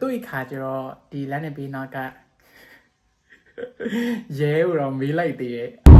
သူ့အခါကျတော့ဒီလမ်းနဲ့ဘေးနားကရဲဦးတော့မေးလိုက်သေးရဲ့အ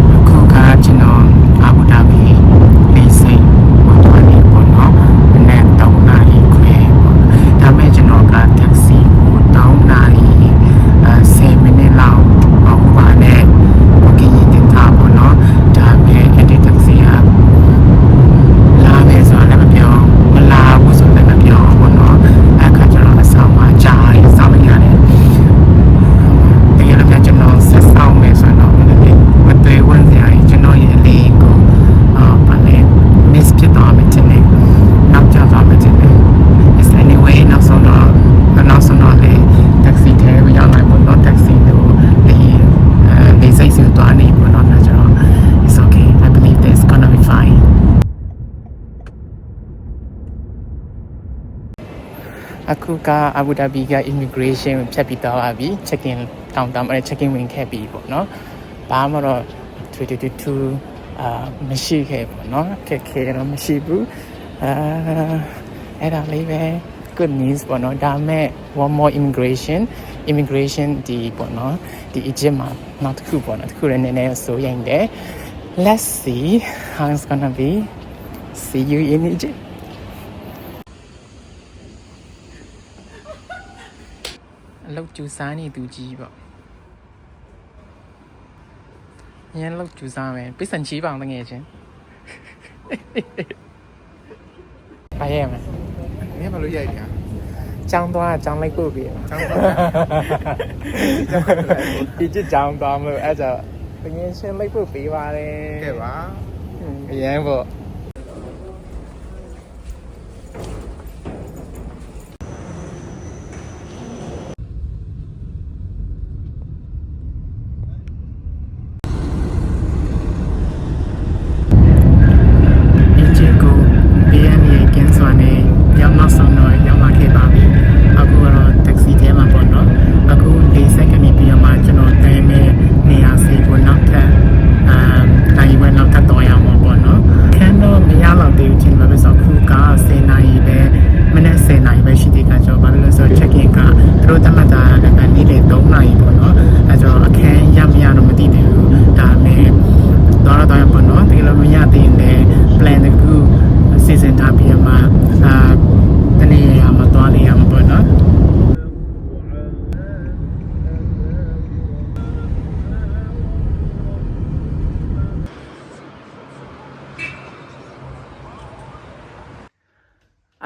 အခုကအဘူဒါဘီက immigration ဖြတ်ပြီးသွားပါပြီ check in တောင်းတမ်းအဲ check in ဝင်ခဲ့ပြီပေါ့နော်ဘာမှတော့22အာမရှိခဲ့ပေါ့နော်ခက်ခဲတော့မရှိဘူးအာအဲ့ဒါလေးပဲ good news ပေါ့နော်ဒါမဲ့ one more immigration immigration ဒီပေါ့နော်ဒီ Egypt မှာနောက်တစ်ခုပေါ့နော်တစ်ခုလည်းနည်းနည်းဆိုရင်တယ် let's see how it's gonna be see you in Egypt လုတ်ကျူစားနေသူကြီးပေါ့ရန်လုတ်ကျူစားမယ်ပိစံချီပါအောင်တငယ်ချင်းပါရမယ် မင်းမလို့ရိုက်နေอ่ะ ចောင်းသွားចောင်းလိုက်ပို့ပြီ ចောင်းသွား ဒီချစ်ចောင်းသွားမလို့အဲ့ဒါတငယ်ချင်းလိုက်ပို့ပေးပါတယ် ကဲပါ အရန်ပေါ့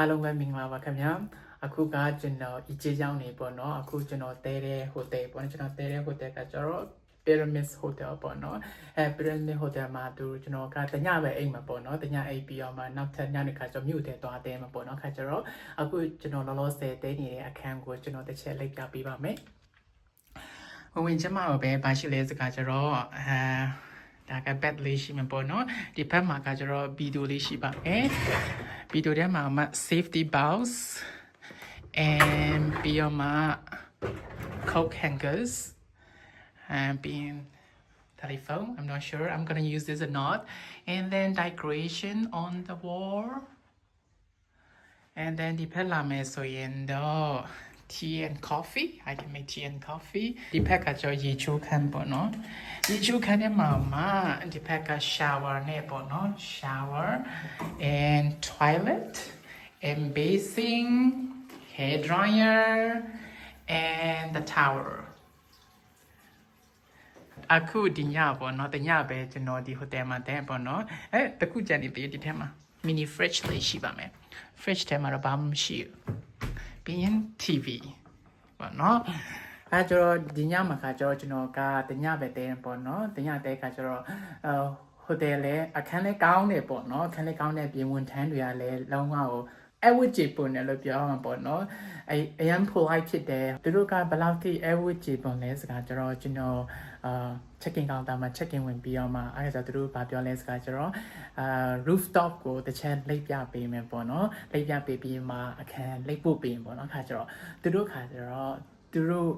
အားလုံးပဲမင်္ဂလာပါခင်ဗျာအခုကကျွန်တော်အကြီးရောက်နေပေါ့နော်အခုကျွန်တော်တဲတဲ့ဟိုတယ်ပေါ့နော်ကျွန်တော်တဲတဲ့ဟိုတယ်ကကျွန်တော် Pyramid Hotel ပေါ့နော်အဲ Pyramid Hotel မှာသူကျွန်တော်ကတညပဲအိမ်မှာပေါ့နော်တညအိပ်ပြီးတော့မှနောက်ထပ်ညနေခါကျွန်တော်မြို့ထဲသွားတဲမှာပေါ့နော်ခါကျတော့အခုကျွန်တော်လောလောဆယ်တဲနေတဲ့အခန်းကိုကျွန်တော်တစ်ချက်လိုက်ပြပေးပါမယ်ဝင်ဝင်ချင်မှာပဲဘာရှိလဲစကားကျတော့အဲဒါက bed လေးရှိမှာပေါ့နော်ဒီဘက်မှာကကျတော့ဗီဒီယိုလေးရှိပါမယ် ဗီဒီယိုထဲမှာမှ safety bows and ပြီးတော့မှ coat hangers and being telephone i'm not sure i'm gonna use this or not and then decoration on the wall and then ဒီဖက်လာမယ်ဆိုရင်တော့ tea and coffee i can make tea and coffee ဒီဖက်ကကျရေချိုးခန်းပေါ့နော်ရေချိုးခန်းထဲမှာမှဒီဖက်က shower နဲ့ပေါ့နော် shower and toilet and basin hair dryer and the tower အခုဒီညပေါ့နော်တညပဲကျွန်တော်ဒီဟိုတယ်မှာတန်းပေါ့နော်အဲတခုကြံနေသေးတယ်ဒီထဲမှာ mini fridge လေးရှိပါမယ် fridge ထဲမှာတော့ဘာမှမရှိဘူး ပြီးရင် TV ပေါ့နော်အဲကျတော့ဒီညမှာကကျတော့ကျွန်တော်ကတညပဲတန်းပေါ့နော်တညတဲကကျတော့အဲဟိုတယ်လည်းအခန်းလည်းကောင်းတယ်ပေါ့နော်အခန်းလည်းကောင်းတဲ့ပြင်ဝန်ထမ်းတွေကလည်းလုံးဝဟို အဝတ်ကြပုံနဲ့လို့ပြောမှာပေါ့နော်အဲအရန် polite ဖြစ်တယ်သူတို့ကဘယ်လောက်ထိအဝတ်ကြပုံလဲစကားကျတော့ကျွန်တော်အာ check in counter မှာ check in ဝင်ပြီးတော့မှအဲဒါဆိုသူတို့ဘာပြောလဲစကားကျတော့အာ rooftop ကိုတစ်ချက်လိပ်ပြပေးမယ်ပေါ့နော်လိပ်ပြပေးပြီးမှအခန်းလိပ်ပို့ပေးရင်ပေါ့နော်ခါကျတော့သူတို့ခါကျတော့သူတို့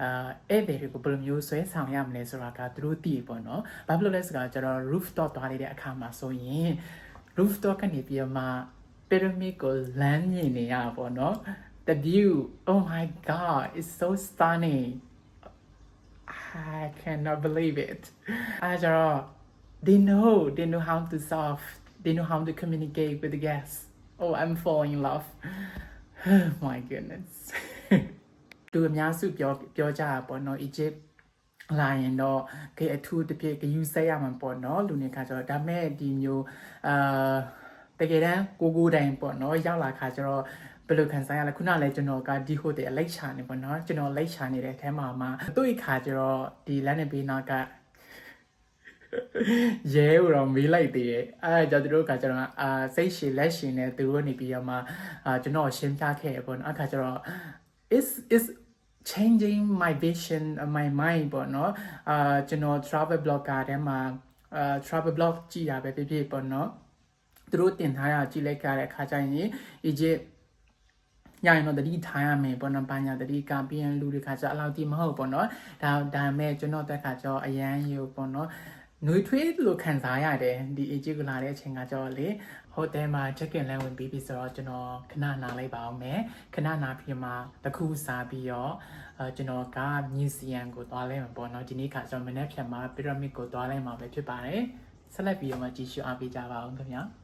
အာအဲ့ဒီတွေကိုဘယ်လိုမျိုးဆွဲဆောင်ရမလဲဆိုတာကသူတို့သိပေါ့နော်ဘာဖြစ်လို့လဲဆိုတော့ကျတော့ rooftop သွားနေတဲ့အခါမှာဆိုရင် rooftop ကနေပြီးတော့မှ pyramid ကိုလမ်းမြင်နေရပါပေါ့နော် the view oh my god it's so stunning I cannot believe it အဲကြတော့ they know they know how to solve they know how to communicate with the guests oh I'm falling in love my goodness သူအများစုပြောပြောကြတာပေါ့နော် Egypt လာရင်တော့ခေအထူးတစ်ဖြစ်ဂယူဆက်ရမှာပေါ့နော်လူနေခါကျတော့ဒါမဲ့ဒီမျိုးအာ တကယ်တမ်းကိုကိုတိုင်ပေါ့နော်ရောက်လာခါကျတော့ဘယ်လိုခံစားရလဲခုနလည်းကျွန်တော်ကဒီဟိုတယ်လိုက်ချနေပေါ့နော်ကျွန်တော်လိုက်ချနေတဲ့အထဲမှာမှသူ့အခါကျတော့ဒီလက်နေပေးနောက်ကရဲဦးတော့မေးလိုက်သေးတယ်အဲဒါကြောင့်သူတို့ကကျတော့အာစိတ်ရှည်လက်ရှည်နဲ့သူတို့နေပြီးတော့မှအာကျွန်တော်ရှင်းပြခဲ့ရပေါ့နော်အခါကျတော့ is is changing my vision of my mind ပေါ့နော်အာကျွန်တော် travel blogger ထဲမှာအာ travel blog ကြည့်တာပဲဖြစ်ဖြစ်ပေါ့နော် သူတို့တင်ထားရကြည့်လိုက်ကြတဲ့အခါကျရင် Egypt ညရင်တော့တတိထားရမယ်ပေါ့နော်။ဘာညာတတိကပြီးရင်လူတွေခါကျအလောက်တိမဟုတ်ပေါ့နော်။ဒါဒါမဲ့ကျွန်တော်တက်ခါကျတော့အရန်ယူပေါ့နော်။နှွေထွေးလို့ခံစားရတယ်ဒီ Egypt ကလာတဲ့အချိန်ကကျတော့လေဟိုတယ်မှာ check in လမ်းဝင်ပြီးပြီဆိုတော့ကျွန်တော်ခဏနားလိုက်ပါအောင်မယ်။ခဏနားပြီးမှတခုစားပြီးတော့အဲကျွန်တော်က museum ကိုသွားလိုက်မှာပေါ့နော်။ဒီနေ့ခါကျွန်တော်မနေ့ဖြတ်မှာ pyramid ကိုသွားလိုက်မှာပဲဖြစ်ပါတယ်။ဆက်လက်ပြီးတော့မှကြည့်ရှုအားပေးကြပါအောင်ခင်ဗျာ။